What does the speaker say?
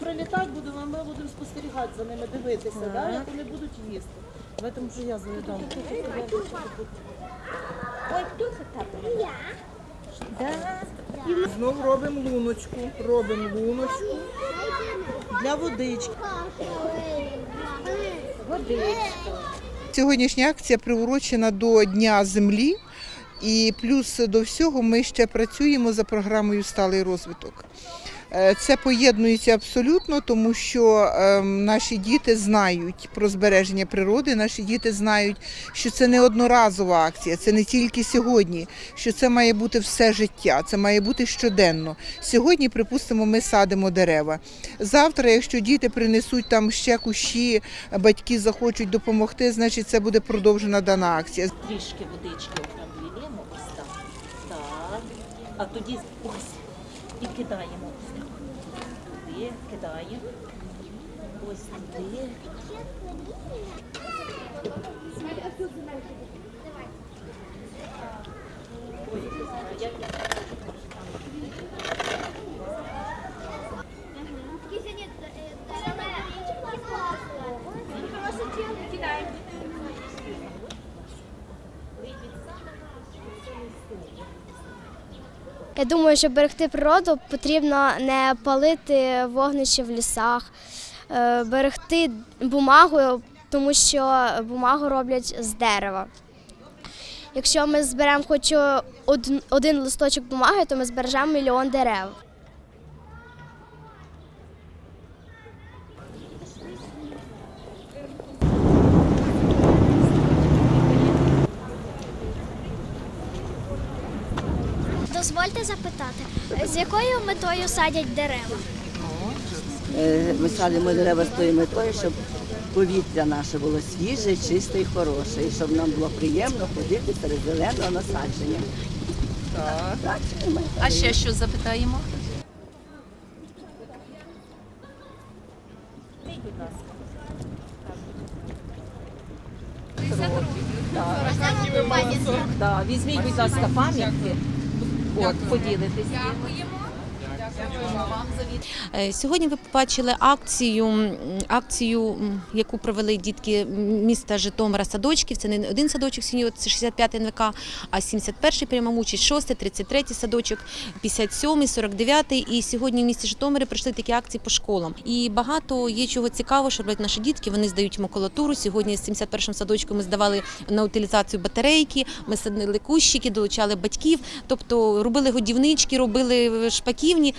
Прилітати будемо, а ми будемо спостерігати за ними, дивитися, да, як вони будуть їсти. Тому що я заїдам. Знов робимо луночку. Робимо луночку. Для водички. Сьогоднішня акція приурочена до Дня землі. І плюс до всього ми ще працюємо за програмою Сталий розвиток. Е, Це поєднується абсолютно, тому що ем, наші діти знають про збереження природи, наші діти знають, що це не одноразова акція, це не тільки сьогодні, що це має бути все життя, це має бути щоденно. Сьогодні, припустимо, ми садимо дерева. Завтра, якщо діти принесуть там ще кущі, батьки захочуть допомогти, значить це буде продовжена дана акція. Трішки водички там вліємо, ось так. Так. А тоді ось. І кидаємо ось так. Туди, кидаємо. Ось туди. Я думаю, щоб берегти природу, потрібно не палити вогнище в лісах, е, берегти бумагу, тому що бумагу роблять з дерева. Якщо ми зберемо хоч один листочок бумаги, то ми збережемо мільйон дерев. Дозвольте запитати, з якою метою садять дерева? Е, Ми садимо дерева з тою метою, щоб повітря наше було свіже, чисте і хороше, і щоб нам було приємно ходити серед зеленого насадження. Так, так. А ще що запитаємо? Візьміть, будь ласка, пам'ятки. От, поділитися. Е, Сьогодні ви побачили акцію, акцію, яку провели дітки міста Житомира садочків. Це не один садочок сьогодні, це 65 НВК, а 71 прямому участь, 6, 33 садочок, 57, 49. І сьогодні в місті Житомирі пройшли такі акції по школам. І багато є чого цікавого, що роблять наші дітки. Вони здають макулатуру. Сьогодні з 71 садочку ми здавали на утилізацію батарейки, ми садили кущики, долучали батьків, тобто робили годівнички, робили шпаківні.